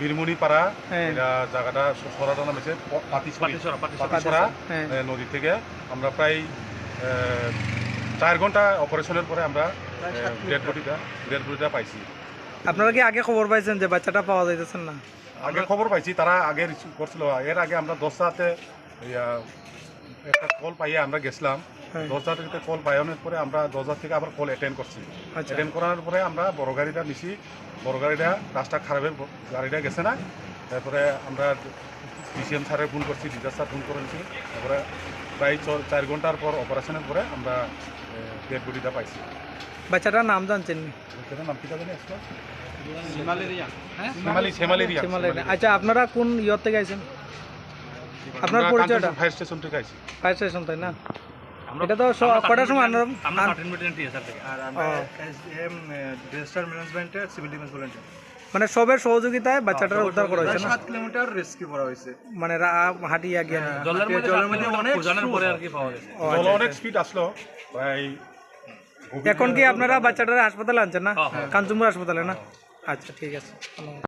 বীরমণি। পাড়া হ্যাঁ। এটা জায়গাটা সরাটা নাম হচ্ছে হ্যাঁ। এ, নদী থেকে। আমরা প্রায় চার ঘণ্টা অপারেশনের পরে আমরা ডেড বডিটা ডেড বডিটা পাইছি। আপনারা কি আগে খবর পাইছেন যে বাচ্চাটা পাওয়া যাইতেছেন না? আগে খবর পাইছি তারা আগে করছিল। এর আগে আমরা দশটাতে একটা কল পাইয়ে আমরা গেছিলাম। হ্যাঁ। দশটা থেকে কল পাইনের পরে আমরা দশটা থেকে আবার কল অ্যাটেন্ড করছি। আচ্ছা। অ্যাটেন্ড করার পরে আমরা বড় গাড়িটা নিছি। বড় গাড়িটা রাস্তা খারাপের গাড়িটা গেছে না। তারপরে আমরা ডিসিএম স্যারে ফোন করছি ডিজার স্যার ফোন করেছি তারপরে প্রায় চ- চার ঘণ্টার পর অপারেশনের পরে আমরা ডেড বডিটা পাইছি। বাচ্চাটার নাম জানছেন? সেটার নাম কি জানি আসলো হ্যাঁ। আচ্ছা আপনারা কোন ইয়র থেকে আইছেন? আপনার পরিচয়টা? ফায়ার স্টেশন থেকে আইছি। ফায়ার স্টেশন তাই না? এটা তো কটার সময় আনার আমরা কার্টুন মিটেন টিএসআর থেকে। আর আমরা ডিজাস্টার ম্যানেজমেন্টের সিভিল ডিফেন্স ভলেন্টিয়ার মানে সবের সহযোগিতায় বাচ্চাটার উদ্ধার করা হয়েছে না? সাত কিলোমিটার রেস্কিউ করা হয়েছে। মানে হাঁটিয়া গিয়া জলের মধ্যে জলের মধ্যে অনেক খোঁজানোর পরে আর কি পাওয়া গেছে জল আচ্ছা, অনেক স্পিড আসলো। প্রায় এখন কি আপনারা বাচ্চাটার হাসপাতালে আনছেন না? হ্যাঁ, হ্যাঁ। কাঞ্চনপুর হাসপাতালে না? আচ্ছা ঠিক আছে।